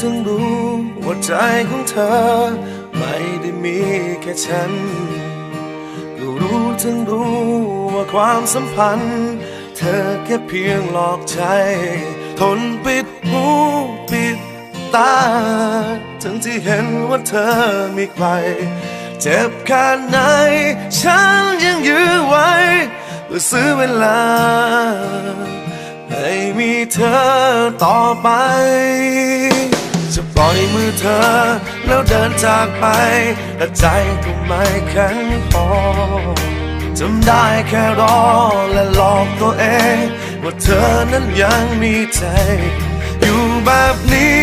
ถึงรู้ว่าใจของเธอ ไม่ได้มีแค่ฉันก็รู้ทั้งรู้ว่าความสัมพันธ์ เธอแค่เพียงหลอกใจ ทนปิดหูปิดตา ทั้งที่เห็นว่าเธอมีใคร เจ็บแค่ไหน ฉันยังยื้อไว้เพื่อซื้อเวลาให้มีเธอต่อไป ล่อยมือเธอ แล้วเดินจากไปแต่ใจก็ไม่แข็งพอจำได้แค่รอและหลอกตัวเอง ว่าเธอนั้นยังมีใจ อยู่แบบนี้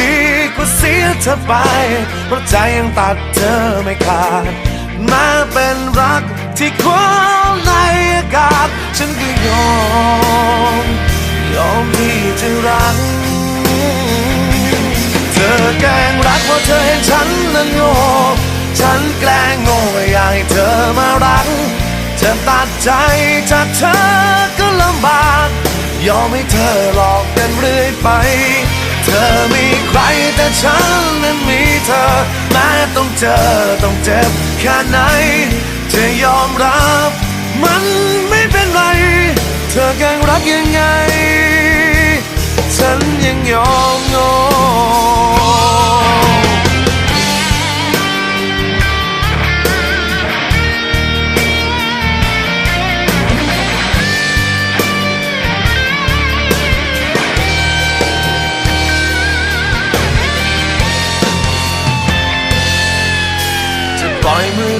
ดีกว่าเสียเธอไป เพราะใจยังตัดเธอไม่ขาดม้เป็นรักที่คว้าในอากาศฉันก็ยอม เธอเห็นฉันนั้นโง่ฉันแกล้งโง่อยากให้เธอมารักจะตัดใจจากเธอก็ลำบาก ยอมให้เธอหลอกกันเรื่อยไป เธอมีใครแต่ฉันนั้นมีเธอ แม้ต้องเจอต้องเจ็บแค่ไหน จะยอมรับ มันไม่เป็นไร เธอแกล้งรักยังไง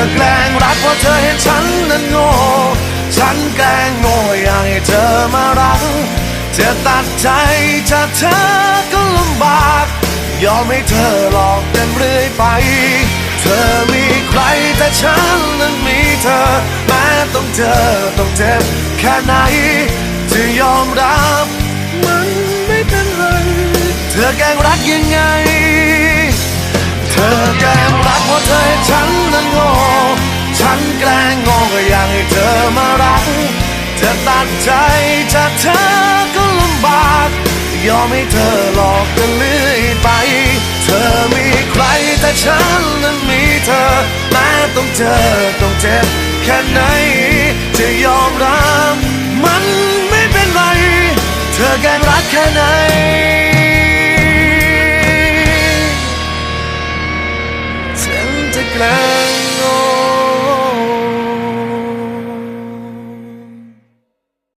อแกล้งรักเพราะเธอเห็นฉันนั้นโง่ ฉันแกล้งโง่อยากให้เธอมารักจะตัดใจจากเธอก็ลำบาก ยอมให้เธอหลอกกันเรื่อยไป เธอมีใครแต่ฉันนั้นมีเธอ แม้ต้องเจอต้องเจ็บแค่ไหน จะยอมรับมันไม่เป็นไร เธอแกล้งรักยังไง เธอแกล้งรักเพราะเธอให้ฉันนั้นะตัดใจจากเธอก็ลำบาก ยอมให้เธอหลอกกันเลื่อยไป เธอมีใครแต่ฉันนั้นมีเธอแม้ต้องเจอต้องเจ็บแค่ไหน จะยอมรับมันไม่เป็นไร เธอแกรักแค่ไหนฉันจะแกล้งโง